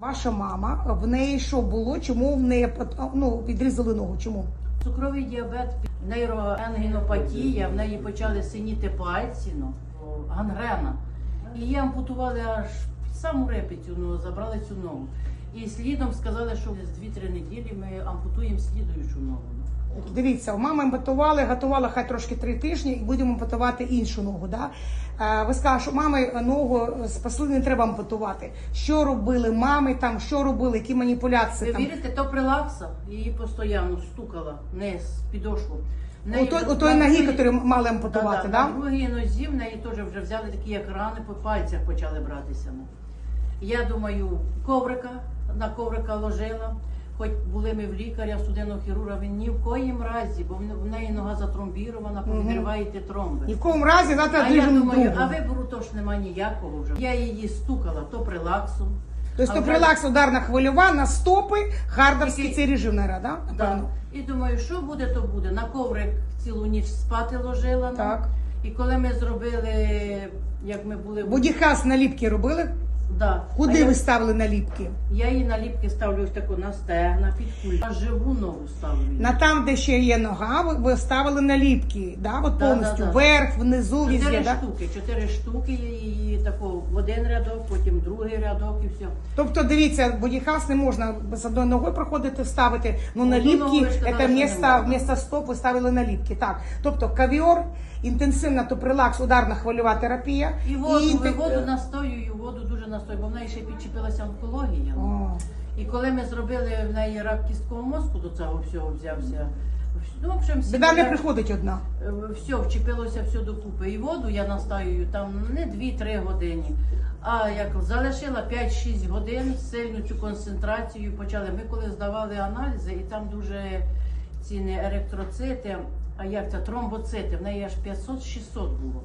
Ваша мама, в неї що було? Чому в неї ну, відрізали ногу? Чому? Цукровий діабет, нейроенгінопатія, в неї почали синіти пальці, ну, гангрена. І її ампутували аж саму репіцю, ну, забрали цю ногу. І слідом сказали, що з 2-3 неділі ми ампутуємо слідуючу ногу. Дивіться, у мами ампутували, готувала хай трошки три тижні і будемо ампутувати іншу ногу. Да? Е, Ви сказали, що мами ногу спасли, не треба ампутувати. Що робили мами там, що робили, які маніпуляції Ви там? вірите, то прилакса її постійно стукала вниз, підошву. В У той, у той ноги, які мали ампутувати, да? Другій нозі в неї теж вже взяли такі, як рани по пальцях почали братися. Я думаю, коврика, на коврика ложила, хоч були ми в лікаря, судинного хірурга, він ні в коїм разі, бо в неї нога затромбірована, повідриваєте тромби. Ні в кому разі завтра А я думаю, а вибору то ж нема ніякого вже. Я її стукала то прилаксом. Тобто то прилакс ударна хвильова на стопи, хардарський цей режим, наверное, да? Да. І думаю, що буде, то буде. На коврик цілу ніч спати ложила. ну. Так. І коли ми зробили, як ми були в Бодіхас наліпки робили? Да. Куди а я, ви ставили наліпки? я її наліпки ставлю ось таку на стегна, під куль. На живу ногу ставлю. її. На там, де ще є нога, ви, ви ставили наліпки, да? От Да, повністю да, да. вверх, внизу, везде, Чотири да? штуки, чотири штуки я її тако в один рядок, потім другий рядок і все. Тобто, дивіться, бодіхас не можна з одною ногою проходити, ставити, ну наліпки, ви ж сказали, це що не місто, можна. місто стоп, ви ставили наліпки. Так. Тобто кавіор, інтенсивна топрилакс, ударна хвильова терапія. І воду, і інте- воду настоюю, воду дуже настою, бо в неї ще підчепилася онкологія. О. І коли ми зробили в неї рак кісткового мозку, до цього всього взявся. Ну, в общем, всі Біда не приходить одна. Е, Все, вчепилося все докупи. І воду я настаюю там не 2-3 години. А як залишила 5-6 годин, сильну цю концентрацію почали. Ми коли здавали аналізи, і там дуже ці не еректроцити, а як це тромбоцити, в неї аж 500-600 було.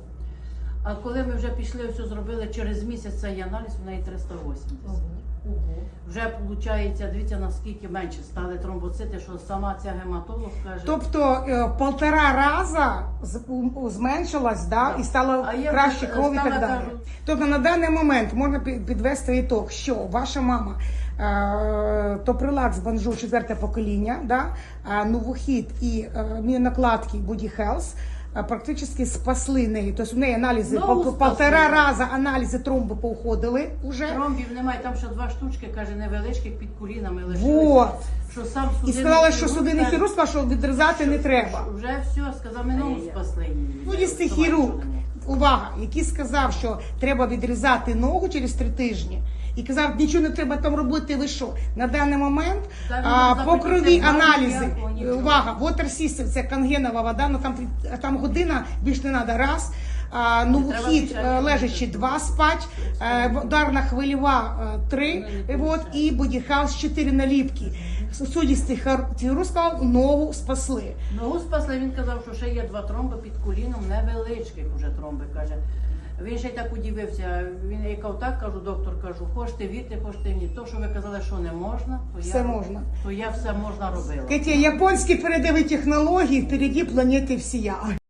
А коли ми вже пішли, все зробили через місяць цей аналіз, в неї 380. Вже виходить, дивіться наскільки менше стали тромбоцити, що сама ця гематолог каже. Тобто е, полтора раза з- у- зменшилась да, і стало А я краще вже кров і так далі. кажу- Тобто на даний момент можна пі- підвести ітог, що ваша мама е, топрилакс банжу четверте покоління, да, а новохід і е, міонакладки Body Health е, практично спасли неї. Тобто в неї аналізи по, по полтора раза аналізи тромби поуходили вже. Тромбів немає, там ще два штучки, каже, невеличких під колінами лишилися. Вот. Що сам І сказала, сказали, що хірург судинний хірург сказав, що відрізати не треба. Вже все, сказав, ми ногу спасли її. Ну, якщо хірург, що нема. Увага, який сказав, що треба відрізати ногу через три тижні, і казав, нічого не треба там робити, ви що? На даний момент а, по крові аналізи, увага, water system, це конгенова вода, ну там, там година, більш не треба, раз. А, ну, вхід більше, е, лежачи два спать, ударна е, три, Ну, не от, і бодіхаус чотири наліпки. Судістий хірург сказав, ногу спасли. Ногу спасли, він казав, що ще є два тромби під коліном, невеличких уже тромби, каже. Він ще й так удивився. Він я кажу, так кажу, доктор, кажу, хочете вірте, хочете ні. То, що ви казали, що не можна, то Все я, можна. то я все можна робила. Катя, японські передові технології впереді планети всія.